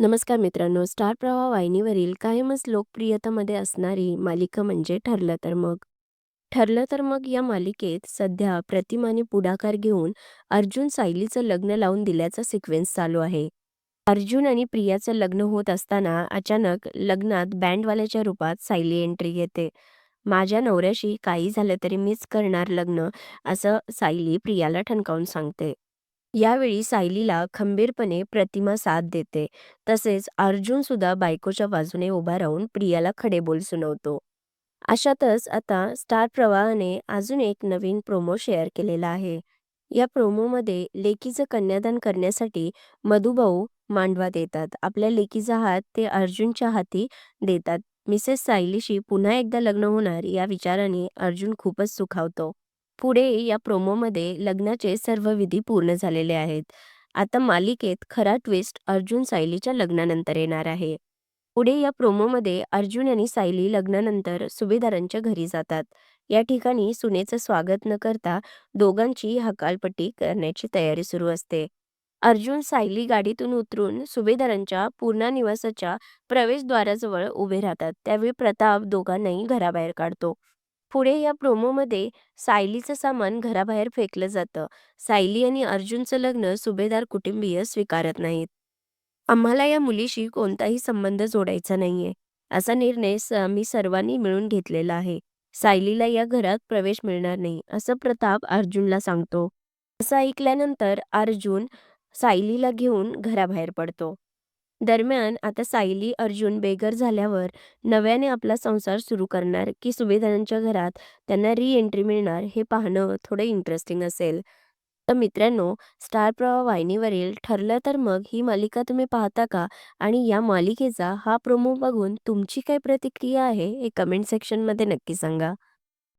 नमस्कार मित्रांनो. स्टार प्रवाह वाहिनीवरील कायमच लोकप्रियतेमध्ये असणारी मालिका म्हणजे ठरलं तर मग? ठरलं तर मग या मालिकेत सध्या प्रतिमाने पुढाकार घेऊन अर्जुन सायलीचं लग्न लावून दिल्याचा सिक्वेन्स चालू आहे. अर्जुन आणि प्रियाचं लग्न होत असताना अचानक लग्नात बँडवाल्याच्या रूपात सायली एंट्री घेते. माझ्या नवऱ्याशी काही झालं तरी मीच करणार लग्न असं सायली प्रियाला ठणकावून सांगते. यावेळी सायलीला खंबीरपणे प्रतिमा साथ देते. तसेच अर्जुन सुद्धा बायकोच्या बाजूने उभा राहून प्रियाला खडेबोल सुनवतो. अशातच आता स्टार प्रवाहाने अजून एक नवीन प्रोमो शेअर केलेला आहे. या प्रोमोमध्ये लेकीचं कन्यादान करण्यासाठी मधुभाऊ मांडवात येतात आपल्या लेकीचा हात ते अर्जुनच्या हाती देतात. मिसेस सायलीशी पुन्हा एकदा लग्न होणार या विचाराने अर्जुन खूपच सुखावतो. पुढे या प्रोमोमध्ये लग्नाचे सर्व विधी पूर्ण झालेले आहेत. आता मालिकेत खरा ट्विस्ट अर्जुन सायलीच्या लग्नानंतर येणार आहे. पुढे या प्रोमोमध्ये अर्जुन आणि सायली लग्नानंतर सुभेदारांच्या घरी जातात. या ठिकाणी सुनेचं स्वागत न करता दोघांची हकालपट्टी करण्याची तयारी सुरू असते. अर्जुन सायली गाडीतून उतरून सुभेदारांच्या पूर्णा निवासाच्या प्रवेशद्वाराजवळ उभे राहतात. त्यावेळी प्रताप दोघांनाही घराबाहेर काढतो. पुढे या प्रोमोमध्ये सायलीचं सामान घराबाहेर फेकलं जातं. सायली आणि अर्जुनचं लग्न सुभेदार कुटुंबीय स्वीकारत नाहीत. आम्हाला या मुलीशी कोणताही संबंध जोडायचा नाहीये असा निर्णय स आम्ही सर्वांनी मिळून घेतलेला आहे. सायलीला या घरात प्रवेश मिळणार नाही असं प्रताप अर्जुनला सांगतो. असं ऐकल्यानंतर अर्जुन सायलीला घेऊन घराबाहेर पडतो. दरम्यान आता सायली अर्जुन बेघर झाल्यावर नव्याने आपला संसार सुरू करणार की सुभेदारांच्या घरात त्यांना री एंट्री मिळणार हे पाहणं थोडं इंटरेस्टिंग असेल. तर मित्रांनो स्टार प्रवाह वाहिनीवरील ठरलं तर मग ही मालिका तुम्ही पाहता का? आणि या मालिकेचा हा प्रोमो बघून तुमची काय प्रतिक्रिया आहे हे कमेंट सेक्शनमध्ये नक्की सांगा.